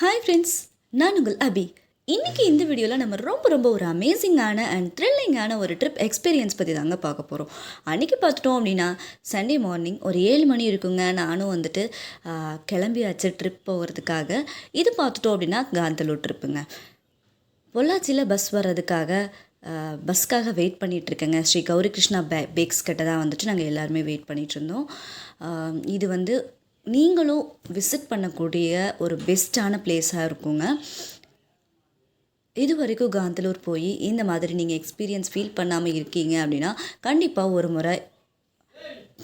Hi friends நான் உங்கள் அபி. இன்றைக்கி இந்த வீடியோவில் நம்ம ரொம்ப ரொம்ப ஒரு அமேசிங்கான அண்ட் த்ரில்லிங்கான ஒரு ட்ரிப் எக்ஸ்பீரியன்ஸ் பற்றி தாங்க பார்க்க போகிறோம் அன்றைக்கி பார்த்துட்டோம் அப்படின்னா சண்டே மார்னிங் ஒரு ஏழு மணி இருக்குங்க. நானும் வந்துட்டு கிளம்பியாச்சு ட்ரிப் போகிறதுக்காக இது பார்த்துட்டோம் அப்படின்னா காந்தலூர் ட்ரிப்புங்க பொள்ளாச்சியில் பஸ் வர்றதுக்காக பஸ்க்காக வெயிட் பண்ணிகிட்ருக்கேங்க ஸ்ரீ கௌரி கிருஷ்ணா பே பேக்ஸ் கிட்ட தான் வந்துட்டு நாங்கள் எல்லாருமே வெயிட் பண்ணிகிட்ருந்தோம் இருந்தோம். இது வந்து நீங்களும் விசிட் பண்ணக்கூடிய ஒரு பெஸ்ட்டான பிளேஸாக இருக்குங்க. இது வரைக்கும் காந்தலூர் போய் இந்த மாதிரி நீங்கள் எக்ஸ்பீரியன்ஸ் ஃபீல் பண்ணாமல் இருக்கீங்க அப்படின்னா கண்டிப்பாக ஒரு முறை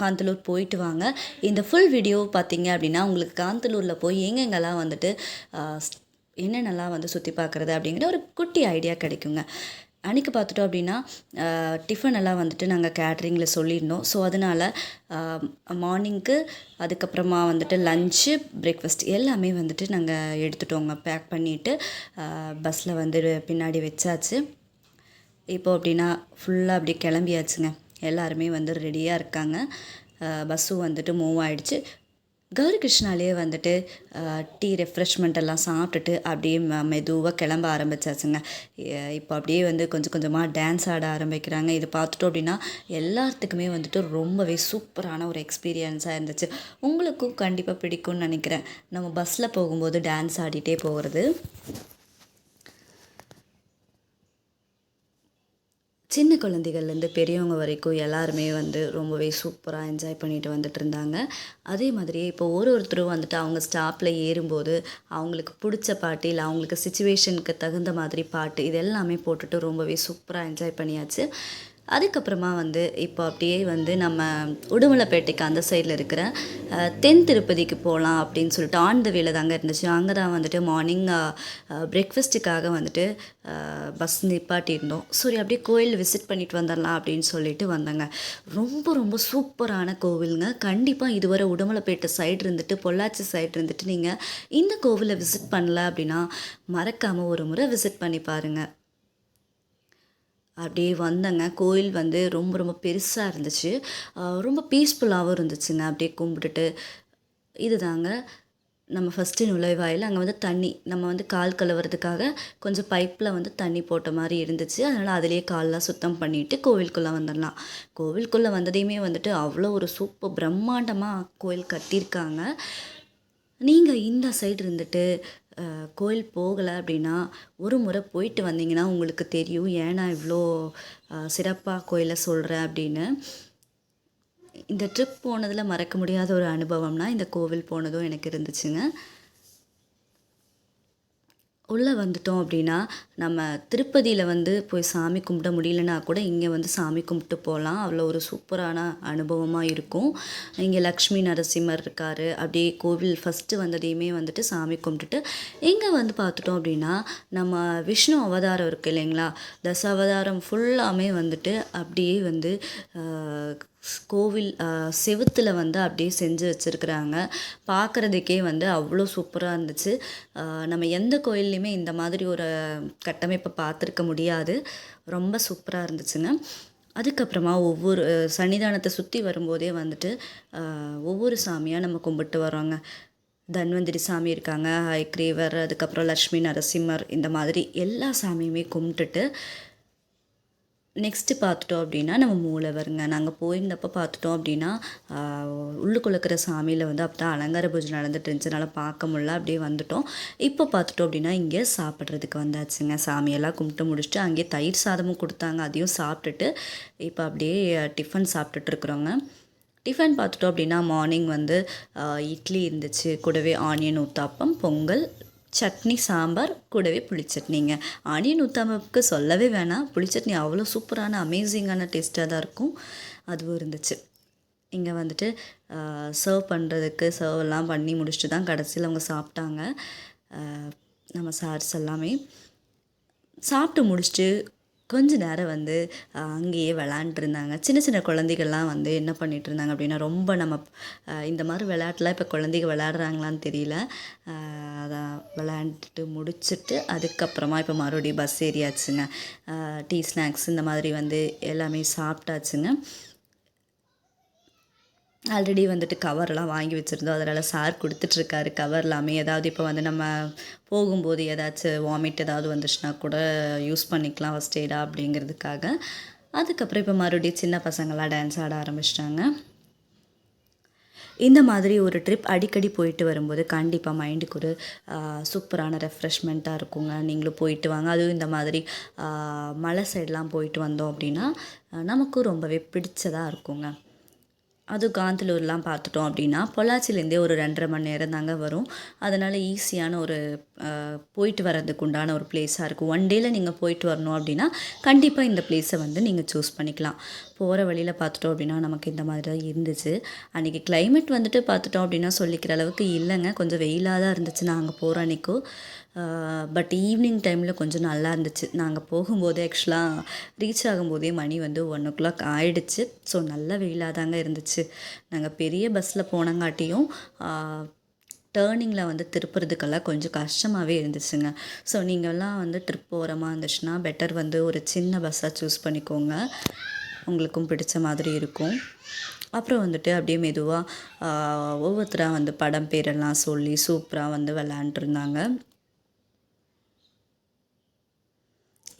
காந்தலூர் போயிட்டு வாங்க. இந்த ஃபுல் வீடியோ பார்த்தீங்க அப்படின்னா உங்களுக்கு காந்தலூரில் போய் எங்கெங்கெல்லாம் வந்துட்டு என்னென்னலாம் வந்து சுற்றி பார்க்குறது அப்படிங்கிற ஒரு குட்டி ஐடியா கிடைக்குங்க. அன்றைக்கி பார்த்துட்டோம் அப்படின்னா டிஃபன் எல்லாம் வந்துட்டு நாங்கள் கேட்ரிங்கில் சொல்லியிருந்தோம். ஸோ அதனால் மார்னிங்க்கு அதுக்கப்புறமா வந்துட்டு லஞ்சு பிரேக்ஃபாஸ்ட் எல்லாமே வந்துட்டு நாங்கள் எடுத்துட்டோங்க. பேக் பண்ணிவிட்டு பஸ்ஸில் வந்து பின்னாடி வச்சாச்சு. இப்போ அப்படின்னா ஃபுல்லாக அப்படியே கிளம்பியாச்சுங்க. எல்லாருமே வந்து ரெடியாக இருக்காங்க. பஸ்ஸும் வந்துட்டு மூவ் ஆகிடுச்சு கௌரி கிருஷ்ணாலேயே வந்துட்டு டீ ரெஃப்ரெஷ்மெண்ட் எல்லாம் சாப்பிட்டுட்டு அப்படியே மெதுவாக கிளம்ப ஆரம்பிச்சாச்சுங்க. இப்போ அப்படியே வந்து கொஞ்சம் கொஞ்சமாக டான்ஸ் ஆட ஆரம்பிக்கிறாங்க. இது பார்த்துட்டோம் அப்படின்னா எல்லாத்துக்குமே வந்துட்டு ரொம்பவே சூப்பரான ஒரு எக்ஸ்பீரியன்ஸாக இருந்துச்சு. உங்களுக்கும் கண்டிப்பாக பிடிக்கும்னு நினைக்கிறேன். நம்ம பஸ்ஸில் போகும்போது டான்ஸ் ஆடிட்டே போகிறது சின்ன குழந்தைகள்லேருந்து பெரியவங்க வரைக்கும் எல்லாருமே வந்து ரொம்பவே சூப்பராக என்ஜாய் பண்ணிட்டு வந்துட்டு இருந்தாங்க. அதே மாதிரியே இப்போ ஒரு ஒருத்தரும் வந்துட்டு அவங்க ஸ்டாப்பில் ஏறும்போது அவங்களுக்கு பிடிச்ச பாட்டு இல்லை அவங்களுக்கு சுச்சுவேஷனுக்கு தகுந்த மாதிரி பாட்டு இது எல்லாமே போட்டுட்டு ரொம்பவே சூப்பராக என்ஜாய் பண்ணியாச்சு. அதுக்கப்புறமா வந்து இப்போ அப்படியே வந்து நம்ம உடுமலைப்பேட்டைக்கு அந்த சைடில் இருக்கிற தென் திருப்பதிக்கு போகலாம் அப்படின்னு சொல்லிட்டு ஆன் த வேல தாங்க இருந்துச்சு. அங்கே தான் வந்துட்டு மார்னிங் பிரேக்ஃபாஸ்ட்டுக்காக வந்துட்டு பஸ் நிப்பாட்டியிருந்தோம். சரி அப்படியே கோயில் விசிட் பண்ணிட்டு வந்துடலாம் அப்படின்னு சொல்லிட்டு வந்தாங்க. ரொம்ப ரொம்ப சூப்பரான கோவிலுங்க. கண்டிப்பாக இதுவரை உடுமலைப்பேட்டை சைடு இருந்துட்டு பொள்ளாச்சி சைடு இருந்துட்டு நீங்கள் இந்த கோவிலை விசிட் பண்ணல அப்படின்னா மறக்காமல் ஒரு முறை விசிட் பண்ணி பாருங்கள் அப்படியே வந்தேங்க. கோயில் வந்து ரொம்ப ரொம்ப பெருசாக இருந்துச்சு. ரொம்ப பீஸ்ஃபுல்லாகவும் இருந்துச்சுங்க. அப்படியே கும்பிட்டுட்டு. இதுதாங்க. நம்ம ஃபஸ்ட்டு நுழைவாயில் அங்கே வந்து தண்ணி நம்ம வந்து கால் கழுவுறதுக்காக கொஞ்சம் பைப்பில் வந்து தண்ணி போட்ட மாதிரி இருந்துச்சு. அதனால் அதிலேயே கால்லாம் சுத்தம் பண்ணிவிட்டு கோவிலுக்குள்ளே வந்துடலாம். கோவிலுக்குள்ளே வந்ததையுமே வந்துட்டு அவ்வளோ ஒரு சூப்பர் பிரம்மாண்டமாக கோயில் கட்டியிருக்காங்க. நீங்கள் இந்த சைடு இருந்துட்டு கோயில் போகலை அப்படின்னா ஒரு முறை போயிட்டு வந்தீங்கன்னா உங்களுக்கு தெரியும் ஏன் நான் இவ்வளோ சிறப்பாக கோயிலை சொல்கிறேன் அப்படின்னு. இந்த ட்ரிப் போனதில் மறக்க முடியாத ஒரு அனுபவம்னா இந்த கோவில் போனதும் எனக்கு இருந்துச்சுங்க. உள்ளே வந்துட்டோம் அப்படின்னா நம்ம திருப்பதியில் வந்து போய் சாமி கும்பிட முடியலனா கூட இங்கே வந்து சாமி கும்பிட்டு போகலாம். அவ்வளோ ஒரு சூப்பரான அனுபவமாக இருக்கும். இங்கே லக்ஷ்மி நரசிம்மர் இருக்கார். அப்படியே கோவில் ஃபஸ்ட்டு வந்ததையுமே வந்துட்டு சாமி கும்பிட்டுட்டு இங்கே வந்து பார்த்துட்டோம் அப்படின்னா நம்ம விஷ்ணு அவதாரம் இருக்குது இல்லைங்களா? தச அவதாரம் ஃபுல்லாமே வந்துட்டு அப்படியே வந்து கோவில் செவுத்தில் வந்து அப்படியே செஞ்சு வச்சுருக்குறாங்க. பார்க்குறதுக்கே வந்து அவ்வளோ சூப்பராக இருந்துச்சு. நம்ம எந்த கோயில்லையுமே இந்த மாதிரி ஒரு கட்டமைப்பை பார்த்துருக்க முடியாது. ரொம்ப சூப்பராக இருந்துச்சுங்க. அதுக்கப்புறமா ஒவ்வொரு சன்னிதானத்தை சுற்றி வரும்போதே வந்துட்டு ஒவ்வொரு சாமியாக நம்ம கும்பிட்டு வரோங்க தன்வந்திரி சாமி இருக்காங்க ஹைக்ரீவர் அதுக்கப்புறம் லக்ஷ்மி நரசிம்மர் இந்த மாதிரி எல்லா சாமியுமே கும்பிட்டுட்டு நெக்ஸ்ட்டு பார்த்துட்டோம் அப்படின்னா நம்ம மூலவருங்க நாங்கள் போயிருந்தப்போ பார்த்துட்டோம் அப்படின்னா ஆஹ், உள்ளுக்குள்ள இருக்கிற சாமியில் வந்து அப்போ தான் அலங்கார பூஜை நடந்துட்டு இருந்துச்சுனால பார்க்க முடியல. அப்படியே வந்துட்டோம். இப்போ பார்த்துட்டோம் அப்படின்னா இங்கே சாப்பிட்றதுக்கு வந்தாச்சுங்க. சாமியெல்லாம் கும்பிட்டு முடிச்சுட்டு அங்கேயே தயிர் சாதமும் கொடுத்தாங்க. அதையும் சாப்பிட்டுட்டு இப்போ அப்படியே டிஃபன் சாப்பிட்டுட்டு இருக்கிறோங்க. டிஃபன் பார்த்துட்டோம் அப்படின்னா மார்னிங் வந்து இட்லி இருந்துச்சு. கூடவே ஆனியன் ஊத்தாப்பம் பொங்கல் சட்னி சாம்பார் கூடவே புளிச்சட்னிங்க ஆனியன் ஊத்தாமப்புக்கு சொல்லவே வேணாம். புளிச்சட்னி அவ்வளோ சூப்பரான அமேசிங்கான டேஸ்ட்டாக தான் இருக்கும். அதுவும் இருந்துச்சு. இங்கே வந்துட்டு சர்வ் பண்ணுறதுக்கு சர்வ் எல்லாம் பண்ணி முடிச்சுட்டு தான் கடைசியில் அவங்க சாப்பிட்டாங்க. நம்ம சார்ஸ் எல்லாமே. சாப்பிட்டு முடிச்சுட்டு கொஞ்ச நேரம் வந்து அங்கேயே விளாண்டுருந்தாங்க சின்ன சின்ன குழந்தைகள்லாம் வந்து என்ன பண்ணிட்டு இருந்தாங்க அப்படின்னா ரொம்ப நம்ம இந்த மாதிரி விளையாட்டுலாம் இப்போ குழந்தைங்க விளையாடுறாங்களான்னு தெரியல. அதான் விளையாண்டுட்டு முடிச்சுட்டு அதுக்கப்புறமா இப்போ மறுபடியும் பஸ் ஏறியாச்சுங்க. டீ ஸ்நாக்ஸ் இந்த மாதிரி வந்து எல்லாமே சாப்பிட்டாச்சுங்க. ஆல்ரெடி வந்துட்டு கவர்லாம் வாங்கி வச்சுருந்தோம். அதனால் சார் கொடுத்துட்ருக்காரு கவர் எல்லாமே. ஏதாவது இப்போ வந்து நம்ம போகும்போது ஏதாச்சும் வாமிட் ஏதாவது வந்துச்சுன்னா கூட யூஸ் பண்ணிக்கலாம் ஃபஸ்ட் எய்டா அப்படிங்கிறதுக்காக. அதுக்கப்புறம் இப்போ மறுபடியும் சின்ன பசங்களாம் டான்ஸ் ஆட ஆரம்பிச்சிட்டாங்க. இந்த மாதிரி ஒரு ட்ரிப் அடிக்கடி போயிட்டு வரும்போது கண்டிப்பாக மைண்டுக்கு ஒரு சூப்பரான ரெஃப்ரெஷ்மெண்ட்டாக இருக்குங்க. நீங்களும் போயிட்டு வாங்க. அதுவும் இந்த மாதிரி மலை சைடெலாம் போயிட்டு வந்தோம் அப்படின்னா நமக்கும் ரொம்பவே பிடிச்சதாக இருக்குங்க. அதுவும் காந்தலூர்லாம் பார்த்துட்டோம் அப்படின்னா பொள்ளாச்சிலேருந்தே ஒரு ரெண்டரை மணி நேரம் தாங்க வரும். அதனால் ஈஸியான ஒரு போயிட்டு வர்றதுக்கு உண்டான ஒரு பிளேஸாக இருக்கும். ஒன் டேயில் நீங்கள் போயிட்டு வரணும் அப்படின்னா கண்டிப்பாக இந்த பிளேஸை வந்து நீங்கள் சூஸ் பண்ணிக்கலாம். போகிற வழியில் பார்த்துட்டோம் அப்படின்னா நமக்கு இந்த மாதிரி தான் இருந்துச்சு. அன்றைக்கி கிளைமேட் வந்துட்டு பார்த்துட்டோம் அப்படின்னா சொல்லிக்கிற அளவுக்கு இல்லைங்க. கொஞ்சம் வெயிலாக தான் இருந்துச்சு. நாங்கள் போகிற அன்றைக்கும் பட் ஈவினிங் டைமில் கொஞ்சம் நல்லா இருந்துச்சு. நாங்கள் போகும்போது ஆக்சுவலாக ரீச் ஆகும்போதே மணி வந்து ஒன் ஓ கிளாக் ஆயிடுச்சு. ஸோ நல்ல வெயிலாக தாங்க இருந்துச்சு. நாங்கள் பெரிய பஸ்ஸில் போனங்காட்டியும் டேர்னிங்கில் வந்து திருப்புறதுக்கெல்லாம் கொஞ்சம் கஷ்டமாகவே இருந்துச்சுங்க. ஸோ நீங்கள்லாம் வந்து ட்ரிப் போகிறமா இருந்துச்சுன்னா பெட்டர் வந்து ஒரு சின்ன பஸ்ஸாக சூஸ் பண்ணிக்கோங்க. உங்களுக்கும் பிடிச்ச மாதிரி இருக்கும். அப்புறம் வந்துட்டு அப்படியே மெதுவாக ஒவ்வொருத்தராக வந்து படம் பேரெல்லாம் சொல்லி சூப்பராக வந்து விளாண்டுருந்தாங்க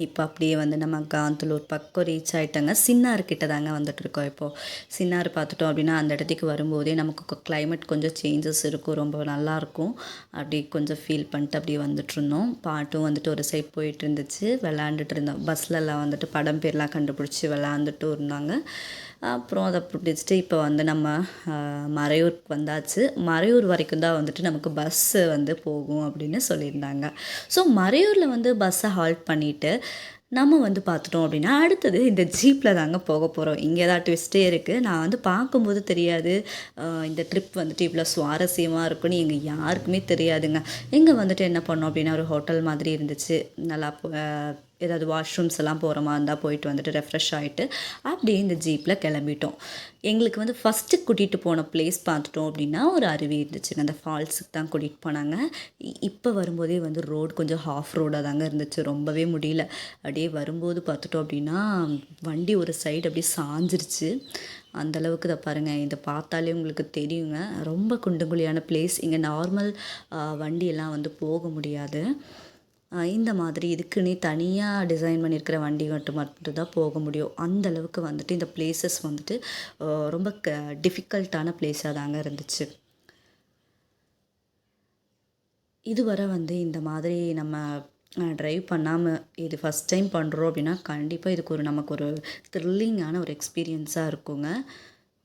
இப்போ அப்படியே வந்து நம்ம காந்தலூர் பக்கம் ரீச் ஆகிட்டாங்க சின்னார்கிட்ட தாங்க வந்துட்டுருக்கோம் இப்போது சின்னார் பார்த்துட்டோம் அப்படின்னா அந்த இடத்துக்கு வரும்போதே நமக்கு கிளைமேட் கொஞ்சம் சேஞ்சஸ் இருக்கும். ரொம்ப நல்லாயிருக்கும் அப்படி கொஞ்சம் ஃபீல் பண்ணிட்டு அப்படியே வந்துட்டு இருந்தோம் பாட்டும் வந்துட்டு ஒரு சைட் போயிட்டு இருந்துச்சு விளாண்டுட்டு இருந்தோம் பஸ்லலாம் வந்துட்டு படம் பேர்லாம் கண்டுபிடிச்சி விளாண்டுட்டும் இருந்தாங்க. அப்புறம் அதை பிடிச்சிட்டு இப்போ வந்து நம்ம மறையூருக்கு வந்தாச்சு. மறையூர் வரைக்கும் தான் வந்துட்டு நமக்கு பஸ்ஸு வந்து போகும் அப்படின்னு சொல்லியிருந்தாங்க. ஸோ மறையூரில் வந்து பஸ்ஸை ஹால்ட் பண்ணிவிட்டு நம்ம வந்து பார்த்துட்டோம் அப்படின்னா அடுத்தது இந்த ஜீப்பில் தாங்க போக போகிறோம் இங்கே தான் ட்விஸ்ட்டே இருக்குது நான் வந்து பார்க்கும்போது தெரியாது. இந்த ட்ரிப் வந்துட்டு இவ்வளோ சுவாரஸ்யமாக இருக்குன்னு எங்கள் யாருக்குமே தெரியாதுங்க. இங்கே வந்துட்டு என்ன பண்ணோம் அப்படின்னா ஒரு ஹோட்டல் மாதிரி இருந்துச்சு. நல்லா போ- ஏதாவது வாஷ்ரூம்ஸ் எல்லாம் போகிற மாதிரி இருந்தால் போயிட்டு வந்துட்டு ரெஃப்ரெஷ் ஆகிட்டு அப்படியே இந்த ஜீப்பில் கிளம்பிட்டோம். எங்களுக்கு வந்து ஃபஸ்ட்டு கூட்டிகிட்டு போன பிளேஸ் பார்த்துட்டோம் அப்படின்னா ஒரு அருவி இருந்துச்சுங்க. அந்த ஃபால்ஸுக்கு தான் கூட்டிகிட்டு போனாங்க. இ- இப்போ வரும்போதே வந்து ரோடு கொஞ்சம் ஹாஃப் ரோடாக தாங்க இருந்துச்சு. ரொம்பவே முடியல. அப்படியே வரும்போது பார்த்துட்டோம் அப்படின்னா வண்டி ஒரு சைடு அப்படியே சாஞ்சிருச்சு. அந்த அளவுக்கு இதை பாருங்கள் இதை பார்த்தாலே உங்களுக்கு தெரியுங்க. ரொம்ப குண்டுங்குழியான பிளேஸ் இங்கே நார்மல் வண்டியெல்லாம் வந்து போக முடியாது. இந்த மாதிரி இதுக்குன்னே தனியாக டிசைன் பண்ணியிருக்கிற வண்டி மட்டும் மட்டும்தான் போக முடியும். அந்த அளவுக்கு வந்துட்டு இந்த பிளேசஸ் வந்துட்டு ரொம்ப க டிஃபிகல்ட்டான பிளேஸாக தாங்க இருந்துச்சு. இதுவரை வந்து இந்த மாதிரி நம்ம ட்ரைவ் பண்ணாமல் இது ஃபஸ்ட் டைம் பண்ணுறோம் அப்படின்னா கண்டிப்பாக இதுக்கு ஒரு நமக்கு ஒரு த்ரில்லிங்கான ஒரு எக்ஸ்பீரியன்ஸாக இருக்குங்க.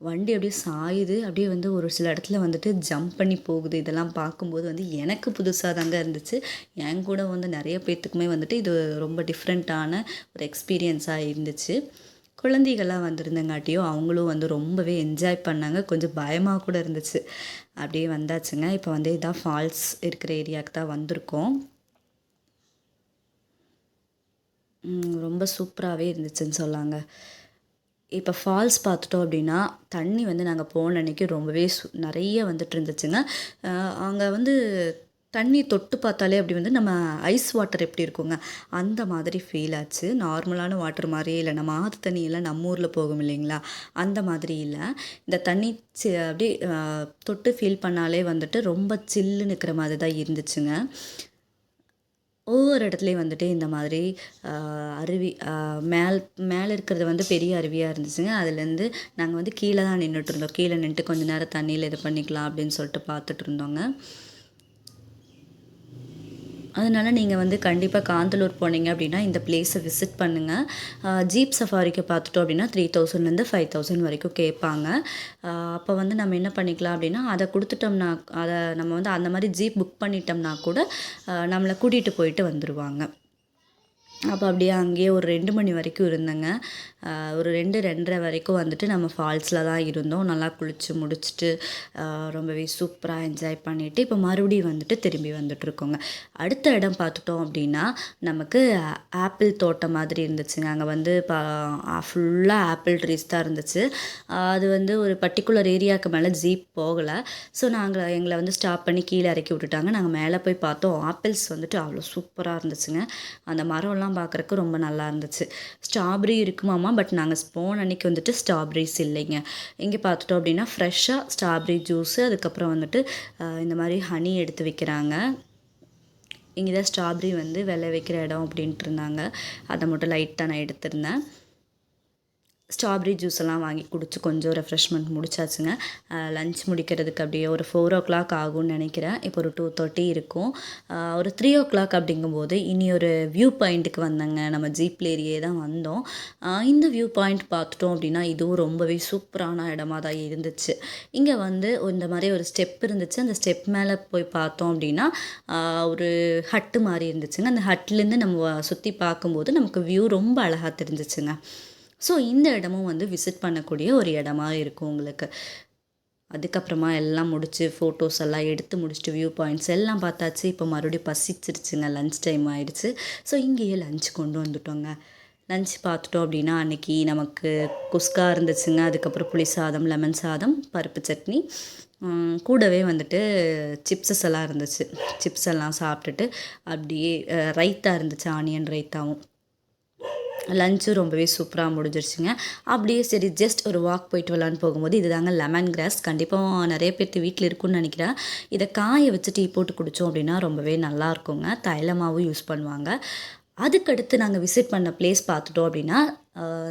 வண்டி அப்படியே சாயுது. அப்படியே வந்து ஒரு சில இடத்துல வந்துட்டு ஜம்ப் பண்ணி போகுது. இதெல்லாம் பார்க்கும்போது வந்து எனக்கு புதுசாக தாங்க இருந்துச்சு. என் கூட வந்து நிறைய பேர்த்துக்குமே வந்துட்டு இது ரொம்ப டிஃப்ரெண்ட்டான ஒரு எக்ஸ்பீரியன்ஸாக இருந்துச்சு. குழந்தைகள்லாம் வந்திருந்தங்காட்டியும் அவங்களும் வந்து ரொம்பவே என்ஜாய் பண்ணாங்க. கொஞ்சம் பயமாக கூட இருந்துச்சு. அப்படியே வந்தாச்சுங்க. இப்போ வந்து இதான் ஃபால்ஸ் இருக்கிற ஏரியாவுக்கு தான் வந்திருக்கோம். ரொம்ப சூப்பராகவே இருந்துச்சுன்னு சொல்லாங்க. இப்போ ஃபால்ஸ் பார்த்துட்டோம் அப்படின்னா தண்ணி வந்து நாங்கள் போன அன்னைக்கு ரொம்பவே சு நிறைய வந்துட்டு இருந்துச்சுங்க. அங்கே வந்து தண்ணி தொட்டு பார்த்தாலே அப்படி வந்து நம்ம ஐஸ் வாட்டர் எப்படி இருக்குங்க? அந்த மாதிரி ஃபீல் ஆச்சு. நார்மலான வாட்டர் மாதிரியே இல்லை. நம்ம ஆற்று தண்ணியெல்லாம் நம்ம ஊரில் போகும் இல்லைங்களா? அந்த மாதிரி இல்லை. இந்த தண்ணி சி- அப்படியே தொட்டு ஃபீல் பண்ணாலே வந்துட்டு ரொம்ப சில்லுன்னு இருக்கிற மாதிரி தான் இருந்துச்சுங்க. ஒவ்வொரு இடத்துலையும் வந்துட்டு இந்த மாதிரி அருவி மேல் மேலே இருக்கிறது வந்து பெரிய அருவியாக இருந்துச்சுங்க. அதுலேருந்து நாங்கள் வந்து கீழே தான் நின்றுட்டு இருந்தோம். கீழே நின்றுட்டு கொஞ்சம் நேரம் தண்ணியில் இது பண்ணிக்கலாம் அப்படின்னு சொல்லிட்டு பார்த்துட்டு இருந்தோங்க. அதனால் நீங்கள் வந்து கண்டிப்பாக காந்தலூர் போனீங்க அப்படின்னா இந்த பிளேஸை விசிட் பண்ணுங்கள் ஜீப் சஃபாரிக்கு பார்த்துட்டோம் அப்படின்னா த்ரீ தௌசண்ட்லேருந்து ஃபைவ் தௌசண்ட் வரைக்கும் கேட்பாங்க. அப்போ வந்து நம்ம என்ன பண்ணிக்கலாம் அப்படின்னா அதை கொடுத்துட்டோம்னா அதை நம்ம வந்து அந்த மாதிரி ஜீப் புக் பண்ணிட்டோம்னா கூட நம்மளை கூட்டிகிட்டு போயிட்டு வந்துடுவாங்க அப்போ அப்படியே அங்கேயே ஒரு ரெண்டு மணி வரைக்கும் இருந்தேங்க. ஒரு ரெண்டு ரெண்டரை வரைக்கும் வந்துட்டு நம்ம ஃபால்ஸில் தான் இருந்தோம். நல்லா குளித்து முடிச்சுட்டு ரொம்பவே சூப்பராக என்ஜாய் பண்ணிவிட்டு இப்போ மறுபடியும் வந்துட்டு திரும்பி வந்துட்டுருக்கோங்க. அடுத்த இடம் பார்த்துட்டோம் அப்படின்னா நமக்கு ஆப்பிள் தோட்டம் மாதிரி இருந்துச்சுங்க. அங்கே வந்து பா ஃபுல்லாக ஆப்பிள் ட்ரீஸ் தான் இருந்துச்சு. அது வந்து ஒரு பர்டிகுலர் ஏரியாவுக்கு மேலே ஜீப் போகலை. ஸோ நாங்கள் எங்களை வந்து ஸ்டாப் பண்ணி கீழே இறக்கி விட்டுட்டாங்க. நாங்கள் மேலே போய் பார்த்தோம். ஆப்பிள்ஸ் வந்துட்டு அவ்வளோ சூப்பராக இருந்துச்சுங்க. அந்த மரம்லாம் பார்க்குறக்கு ரொம்ப நல்லா இருந்துச்சு. ஸ்ட்ராபெரி இருக்குமாமா பட் நாங்கள் போன அன்றைக்கி வந்துட்டு ஸ்ட்ராபெரிஸ் இல்லைங்க. இங்கே பார்த்துட்டோம் அப்படின்னா ஃப்ரெஷ்ஷாக ஸ்ட்ராபெரி ஜூஸு அதுக்கப்புறம் வந்துட்டு இந்த மாதிரி ஹனி எடுத்து வைக்கிறாங்க. இங்கே தான் ஸ்ட்ராபெரி வந்து விளை வைக்கிற இடம் அப்படின்ட்டு இருந்தாங்க. அதை மட்டும் லைட்டாக நான் எடுத்திருந்தேன். ஸ்ட்ராபெரி ஜூஸ் எல்லாம் வாங்கி குடிச்சு கொஞ்சம் ரெஃப்ரெஷ்மெண்ட் முடிச்சாச்சுங்க. லஞ்ச் முடிக்கிறதுக்கு அப்படியே ஒரு ஃபோர் ஓ கிளாக் ஆகும்னு நினைக்கிறேன். இப்போ ஒரு டூ தேர்ட்டி இருக்கும். ஒரு த்ரீ ஓ கிளாக் அப்படிங்கும்போது இனி ஒரு வியூ பாயிண்ட்டுக்கு வந்தேங்க. நம்ம ஜீப்ல ஏரியே தான் வந்தோம். இந்த வியூ பாயிண்ட் பார்த்துட்டோம் அப்படின்னா இதுவும் ரொம்பவே சூப்பரான இடமா தான் இருந்துச்சு. இங்கே வந்து இந்த மாதிரி ஒரு ஸ்டெப் இருந்துச்சு. அந்த ஸ்டெப் மேலே போய் பார்த்தோம் அப்படின்னா ஒரு ஹட்டு மாதிரி இருந்துச்சுங்க. அந்த ஹட்லேருந்து நம்ம சுற்றி பார்க்கும்போது நமக்கு வியூ ரொம்ப அழகாக தெரிஞ்சிச்சுங்க. ஸோ இந்த இடமும் வந்து விசிட் பண்ணக்கூடிய ஒரு இடமா இருக்கும் உங்களுக்கு. அதுக்கப்புறமா எல்லாம் முடிச்சு ஃபோட்டோஸ் எல்லாம் எடுத்து முடிச்சுட்டு வியூ பாயிண்ட்ஸ் எல்லாம் பார்த்தாச்சு. இப்போ மறுபடியும் பசிச்சிருச்சுங்க லஞ்ச் டைம் ஆயிடுச்சு. ஸோ இங்கேயே லஞ்ச் கொண்டு வந்துட்டோங்க. லஞ்ச் பார்த்துட்டோம் அப்படின்னா அன்றைக்கி நமக்கு குஸ்கா இருந்துச்சுங்க. அதுக்கப்புறம் புளி சாதம் லெமன் சாதம் பருப்பு சட்னி கூடவே வந்துட்டு சிப்ஸஸ் எல்லாம் இருந்துச்சு. சிப்ஸ் எல்லாம் சாப்பிட்டுட்டு அப்படியே ரைத்தா இருந்துச்சு ஆனியன் ரைத்தாவும். லஞ்சும் ரொம்பவே சூப்பராக முடிஞ்சிருச்சுங்க. அப்படியே சரி ஜஸ்ட் ஒரு வாக் போயிட்டு வரலான்னு போகும்போது இதுதாங்க லெமன் கிராஸ் கண்டிப்பாக நிறைய பேர்த்து வீட்டில் இருக்கும்னு நினைக்கிறேன். இதை காய வச்சு டீ போட்டு குடித்தோம் அப்படின்னா ரொம்பவே நல்லா இருக்குங்க. தைலமாகவும் யூஸ் பண்ணுவாங்க. அதுக்கடுத்து நாங்கள் விசிட் பண்ண பிளேஸ் பார்த்துட்டோம் அப்படின்னா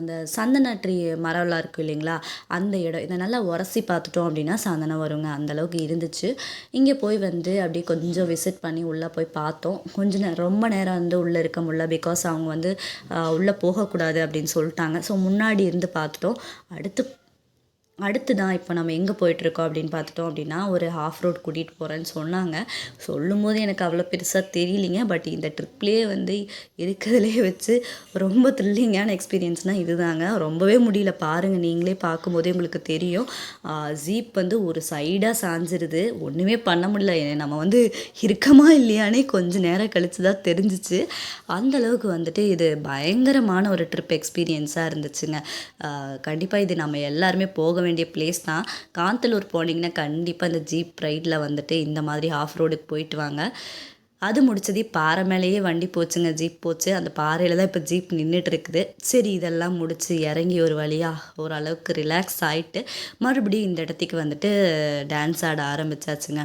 இந்த சந்தன ட்ரீ மரம்லாம் இருக்குது இல்லைங்களா? அந்த இடம் இதை நல்லா உரசி பார்த்துட்டோம் அப்படின்னா சந்தனம் வருங்க. அந்த அளவுக்கு இருந்துச்சு. இங்கே போய் வந்து அப்படியே கொஞ்சம் விசிட் பண்ணி உள்ளே போய் பார்த்தோம். கொஞ்சம் நேரம் ரொம்ப நேரம் வந்து உள்ளே இருக்க முடியல. பிகாஸ் அவங்க வந்து உள்ளே போகக்கூடாது அப்படின்னு சொல்லிட்டாங்க. ஸோ முன்னாடி இருந்து பார்த்துட்டோம். அடுத்து அடுத்து தான் இப்போ நம்ம எங்கே போயிட்டுருக்கோம் அப்படின்னு பார்த்துட்டோம் அப்படின்னா ஒரு ஆஃப் ரோட் கூட்டிகிட்டு போகிறேன்னு சொன்னாங்க. சொல்லும் போது எனக்கு அவ்வளோ பெருசாக தெரியலிங்க. பட் இந்த ட்ரிப்லேயே வந்து இருக்கிறதுலே வச்சு ரொம்ப த்ரில்லிங்கான எக்ஸ்பீரியன்ஸ்னால் இதுதாங்க. ரொம்பவே முடியல. பாருங்கள் நீங்களே பார்க்கும்போதே உங்களுக்கு தெரியும். ஜீப் வந்து ஒரு சைடாக சாஞ்சிருது. ஒன்றுமே பண்ண முடியல. ஏ- நம்ம வந்து இருக்கமா இல்லையானே கொஞ்சம் நேரம் கழித்து தான் தெரிஞ்சிச்சு அந்தளவுக்கு வந்துட்டு இது பயங்கரமான ஒரு ட்ரிப் எக்ஸ்பீரியன்ஸாக இருந்துச்சுங்க. கண்டிப்பாக இது நம்ம எல்லாருமே போக வேண்டிய வேண்டிய பிளேஸ் தான். காந்தலூர் போனீங்கன்னா கண்டிப்பாக இந்த ஜீப் ரைடில் வந்துட்டு இந்த மாதிரி ஆஃப் ரோடுக்கு போயிட்டு வாங்க. அது முடிச்சது பாறை மேலேயே வண்டி போச்சுங்க ஜீப் போச்சு. அந்த பாறையில் தான் இப்போ ஜீப் நின்றுட்டு இருக்குது சரி இதெல்லாம் முடித்து இறங்கி ஒரு வழியாக ஓரளவுக்கு ரிலாக்ஸ் ஆகிட்டு மறுபடியும் இந்த இடத்துக்கு வந்துட்டு டான்ஸ் ஆட ஆரம்பிச்சாச்சுங்க.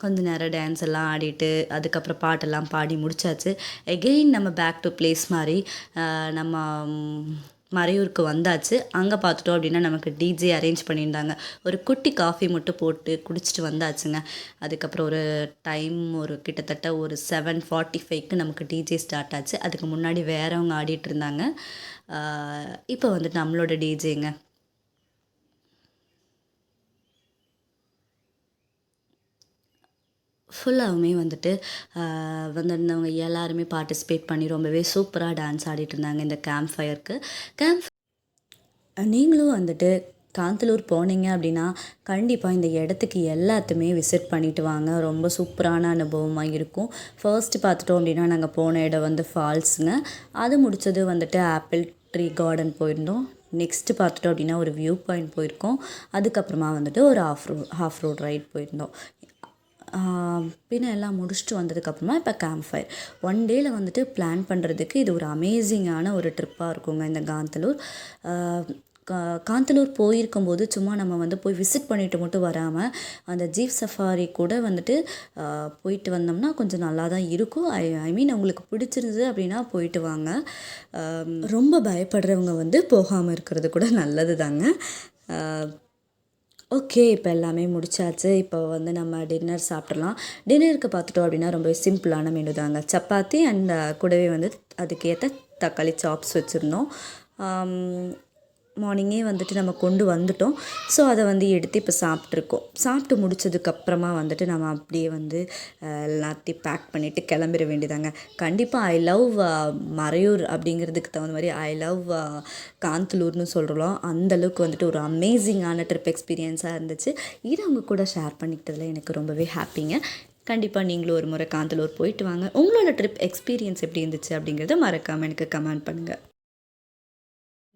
கொஞ்ச நேரம் டான்ஸ் எல்லாம் ஆடிட்டு அதுக்கப்புறம் பாட்டெல்லாம் பாடி முடிச்சாச்சு. எகெயின் நம்ம பேக் டு பிளேஸ் மாதிரி நம்ம மறையூருக்கு வந்தாச்சு. அங்கே பார்த்துட்டோம் அப்படின்னா நமக்கு டிஜே அரேஞ்ச் பண்ணியிருந்தாங்க. ஒரு குட்டி காஃபி மட்டும் போட்டு குடிச்சிட்டு வந்தாச்சுங்க. அதுக்கப்புறம் ஒரு டைம் ஒரு கிட்டத்தட்ட ஒரு செவன் ஃபார்ட்டி ஃபைவ்க்கு நமக்கு டிஜே ஸ்டார்ட் ஆச்சு. அதுக்கு முன்னாடி வேறவங்க ஆடிட்டு இருந்தாங்க. இப்போ வந்துட்டு நம்மளோட டிஜேங்க ஃபுல்லாகவுமே வந்துட்டு வந்திருந்தவங்க எல்லாருமே பார்ட்டிசிபேட் பண்ணி ரொம்பவே சூப்பராக டான்ஸ் ஆடிட்டு இருந்தாங்க இந்த கேம்ப் ஃபயருக்கு கேம்ப் நீங்களும் வந்துட்டு காந்தலூர் போனீங்க அப்படின்னா கண்டிப்பாக இந்த இடத்துக்கு எல்லாத்தையுமே விசிட் பண்ணிட்டு வாங்க. ரொம்ப சூப்பரான அனுபவமாக இருக்கும். ஃபர்ஸ்ட் பார்த்துட்டோம் அப்படின்னா நாங்கள் போன இடம் வந்து ஃபால்ஸுங்க அது முடித்தது வந்துட்டு ஆப்பிள் ட்ரீ கார்டன் போயிருந்தோம். நெக்ஸ்ட்டு பார்த்துட்டோம் அப்படின்னா ஒரு வியூ பாயிண்ட் போயிருக்கோம். அதுக்கப்புறமா வந்துட்டு ஒரு off road off road ride போயிருந்தோம். பின்ன எல்லாம் முடிச்சுட்டு வந்ததுக்கப்புறமா இப்போ கேம்ப் ஃபயர் ஒன் டேயில் வந்துட்டு பிளான் பண்ணுறதுக்கு இது ஒரு அமேசிங்கான ஒரு ட்ரிப்பாக இருக்குங்க இந்த காந்தலூர். கா- காந்தலூர் போயிருக்கும்போது சும்மா நம்ம வந்து போய் விசிட் பண்ணிட்டு மட்டும் வராமல் அந்த ஜீப் சஃபாரி கூட வந்துட்டு போயிட்டு வந்தோம்னா கொஞ்சம் நல்லா தான் இருக்கும். ஐ ஐ மீன் உங்களுக்கு பிடிச்சிருந்தது அப்படின்னா போயிட்டு வாங்க. ரொம்ப பயப்படுறவங்க வந்து போகாமல் இருக்கிறது கூட நல்லது தாங்க ஓகே இப்போ எல்லாமே முடிச்சாச்சு. இப்போ வந்து நம்ம டின்னர் சாப்பிட்றலாம் டின்னருக்கு பார்த்துட்டோம் அப்படின்னா ரொம்ப சிம்பிளான மெனு தாங்க. சப்பாத்தி அண்ட் கூடவே வந்து அதுக்கேற்ற தக்காளி சாப்ஸ் வச்சுருந்தோம். மார்னிங்கே வந்துட்டு நம்ம கொண்டு வந்துட்டோம். ஸோ அதை வந்து எடுத்து இப்போ சாப்பிட்ருக்கோம் சாப்பிட்டு முடிச்சதுக்கப்புறமா வந்துட்டு நம்ம அப்படியே வந்து எல்லாத்தையும் பேக் பண்ணிவிட்டு கிளம்பிட வேண்டியதாங்க. கண்டிப்பாக ஐ லவ் மறையூர் அப்படிங்கிறதுக்கு தகுந்த மாதிரி ஐ லவ் காந்தலூர்னு சொல்கிறோம் அந்தளவுக்கு வந்துட்டு ஒரு அமேசிங்கான ட்ரிப் எக்ஸ்பீரியன்ஸாக இருந்துச்சு. இதை அவங்க கூட ஷேர் பண்ணிக்கிட்டதில் எனக்கு ரொம்பவே ஹாப்பிங்க கண்டிப்பாக நீங்களும் ஒரு முறை காந்தலூர் போயிட்டு வாங்க. உங்களோட ட்ரிப் எக்ஸ்பீரியன்ஸ் எப்படி இருந்துச்சு அப்படிங்கிறத மறக்காமல் எனக்கு கமெண்ட் பண்ணுங்கள்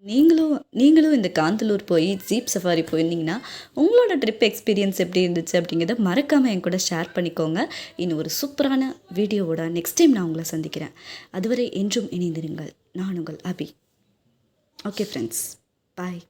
நீங்களும் நீங்களும் இந்த காந்தலூர் போய் ஜீப் சஃபாரி போயிருந்தீங்கன்னா உங்களோட ட்ரிப் எக்ஸ்பீரியன்ஸ் எப்படி இருந்துச்சு அப்படிங்கிறத மறக்காமல் என் கூட ஷேர் பண்ணிக்கோங்க. இன்னும் ஒரு சூப்பரான வீடியோவோட நெக்ஸ்ட் டைம் நான் உங்களை சந்திக்கிறேன். அதுவரை என்றும் இணைந்திருங்கள். நான் உங்கள் அபி. Okay friends bye